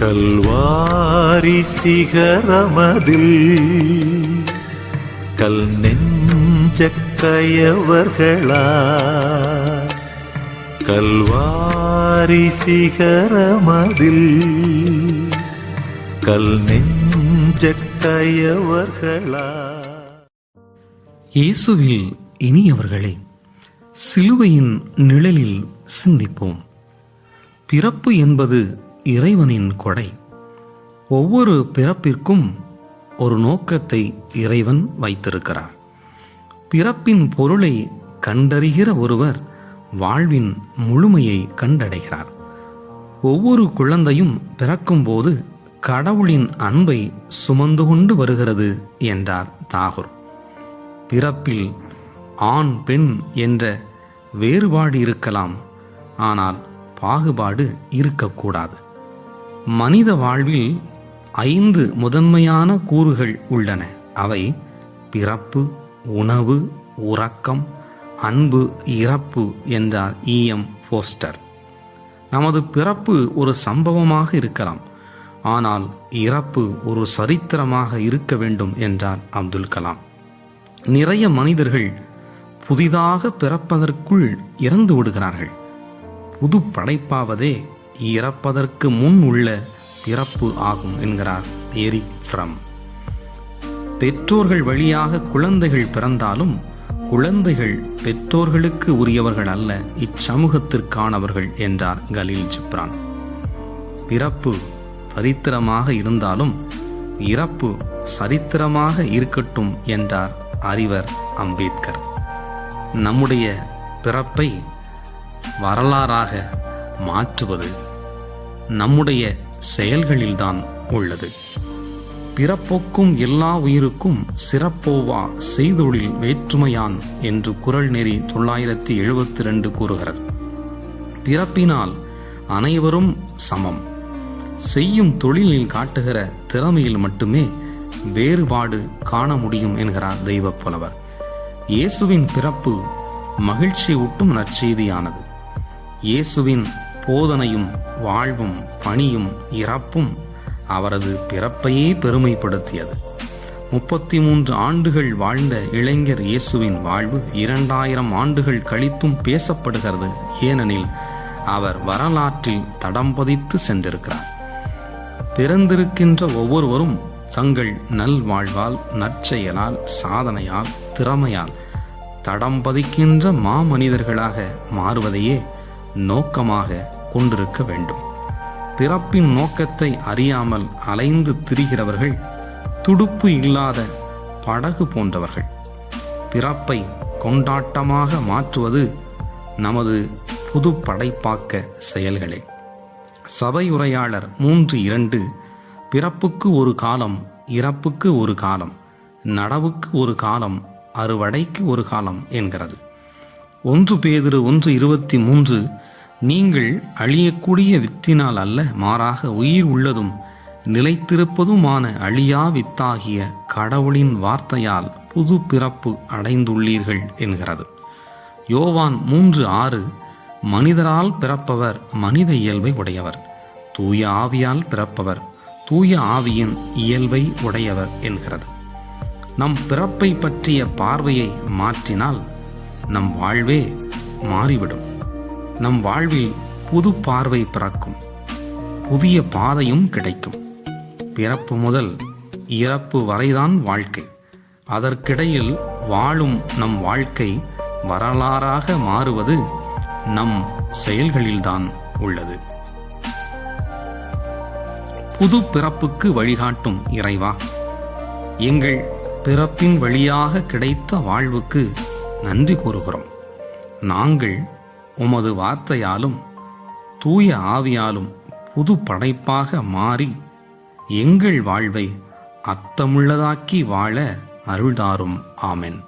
கல்வாரி சிகரமதில் கல் நெஞ்ச கயவர்களா? கல்வாரி சிகரமதில் கல் நெஞ்ச கயவர்களா? இயேசுவில் இனியவர்களே சிலுவையின் நிழலில் சிந்திப்போம். பிறப்பு என்பது இறைவனின் கொடை. ஒவ்வொரு பிறப்பிற்கும் ஒரு நோக்கத்தை இறைவன் வைத்திருக்கிறார். பிறப்பின் பொருளை கண்டறிகிற ஒருவர் வாழ்வின் முழுமையை கண்டடைகிறார். ஒவ்வொரு குழந்தையும் பிறக்கும்போது கடவுளின் அன்பை சுமந்து கொண்டு வருகிறது என்றார் தாகூர். பிறப்பில் ஆண் பெண் என்ற வேறுபாடு இருக்கலாம். ஆனால் பாகுபாடு இருக்கக்கூடாது. மனித வாழ்வில் ஐந்து முதன்மையான கூறுகள் உள்ளன. அவை பிறப்பு உணவு உறக்கம் அன்பு இறப்பு என்றார் இஎம் போஸ்டர் நமது பிறப்பு ஒரு சம்பவமாக இருக்கலாம். ஆனால் இறப்பு ஒரு சரித்திரமாக இருக்க வேண்டும் என்றார் அப்துல் கலாம். நிறைய மனிதர்கள் புதிதாக பிறப்பதற்குள் இறந்து விடுகிறார்கள். புது படைப்பாவதே இறப்பதற்கு முன் உள்ள பிறப்பு ஆகும் என்கிறார் எரிக் ஃப்ரம். பெற்றோர்கள் வழியாக குழந்தைகள் பிறந்தாலும் குழந்தைகள் பெற்றோர்களுக்கு உரியவர்கள் அல்ல இச்சமூகத்திற்கானவர்கள் என்றார் கலீல் ஜிப்ரான். பிறப்பு சரித்திரமாக இருந்தாலும் இறப்பு சரித்திரமாக இருக்கட்டும் என்றார் அறிவர் அம்பேத்கர். நம்முடைய பிறப்பை வரலாறாக மாற்றுவது நம்முடைய செயல்களில்தான் உள்ளது. பிறப்போக்கும் எல்லா உயிருக்கும் சிறப்போவா செய்தொழில் வேற்றுமையான் என்று குரல் நெறி தொள்ளாயிரத்தி எழுபத்தி ரெண்டு கூறுகிறது. பிறப்பினால் அனைவரும் சமம். செய்யும் தொழிலில் காட்டுகிற திறமையில் மட்டுமே வேறுபாடு காண முடியும் என்கிறார் தெய்வ புலவர். இயேசுவின் பிறப்பு மகிழ்ச்சி ஊட்டும் நற்செய்தியானது. இயேசுவின் போதனையும் வாழ்வும் பணியும் இறப்பும் அவரது பிறப்பையே பெருமைப்படுத்தியது. முப்பத்தி மூன்று ஆண்டுகள் வாழ்ந்த இளைஞர் இயேசுவின் வாழ்வு இரண்டாயிரம் ஆண்டுகள் கழித்தும் பேசப்படுகிறது. ஏனெனில் அவர் வரலாற்றில் தடம் பதித்து சென்றிருக்கிறார். பிறந்திருக்கின்ற ஒவ்வொருவரும் தங்கள் நல்வாழ்வால் நற்செயலால் சாதனையால் திறமையால் தடம் பதிக்கின்ற மாமனிதர்களாக மாறுவதையே நோக்கமாக கொண்டிருக்க வேண்டும். பிறப்பின் நோக்கத்தை அறியாமல் அலைந்து திரிகிறவர்கள் துடுப்பு இல்லாத படகு போன்றவர்கள். பிறப்பை கொண்டாட்டமாக மாற்றுவது நமது புது படைப்பாக்க செயல்களே. சபையுரையாளர் மூன்று இரண்டு பிறப்புக்கு ஒரு காலம் இறப்புக்கு ஒரு காலம் நடவுக்கு ஒரு காலம் அறுவடைக்கு ஒரு காலம் என்கிறது. ஒன்று பேதிரு ஒன்று இருபத்தி மூன்று நீங்கள் அழியக்கூடிய வித்தினால் அல்ல மாறாக உயிர் உள்ளதும் நிலைத்திருப்பதுமான அழியா வித்தாகிய கடவுளின் வார்த்தையால் புது பிறப்பு அடைந்துள்ளீர்கள் என்கிறது. யோவான் மூன்று ஆறு மனிதரால் பிறப்பவர் மனித இயல்பை உடையவர் தூய ஆவியால் பிறப்பவர் தூய ஆவியின் இயல்பை உடையவர் என்கிறது. நம் பிறப்பை பற்றிய பார்வையை மாற்றினால் நம் வாழ்வே மாறிவிடும். நம் வாழ்வில் புது பார்வை பிறக்கும். புதிய பாதையும் கிடைக்கும். பிறப்பு முதல் இறப்பு வரைதான் வாழ்க்கை. அதற்கிடையில் வாழும் நம் வாழ்க்கை வரலாறாக மாறுவது நம் செயல்களில்தான் உள்ளது. புது பிறப்புக்கு வழிகாட்டும் இறைவா. எங்கள் பிறப்பின் வழியாக கிடைத்த வாழ்வுக்கு நன்றி கூறுகிறோம். நாங்கள் உமது வார்த்தையாலும் தூய ஆவியாலும் புது படைப்பாக மாறி எங்கள் வாழ்வை அர்த்தமுள்ளதாக்கி வாழ அருள்தாரும். ஆமென்.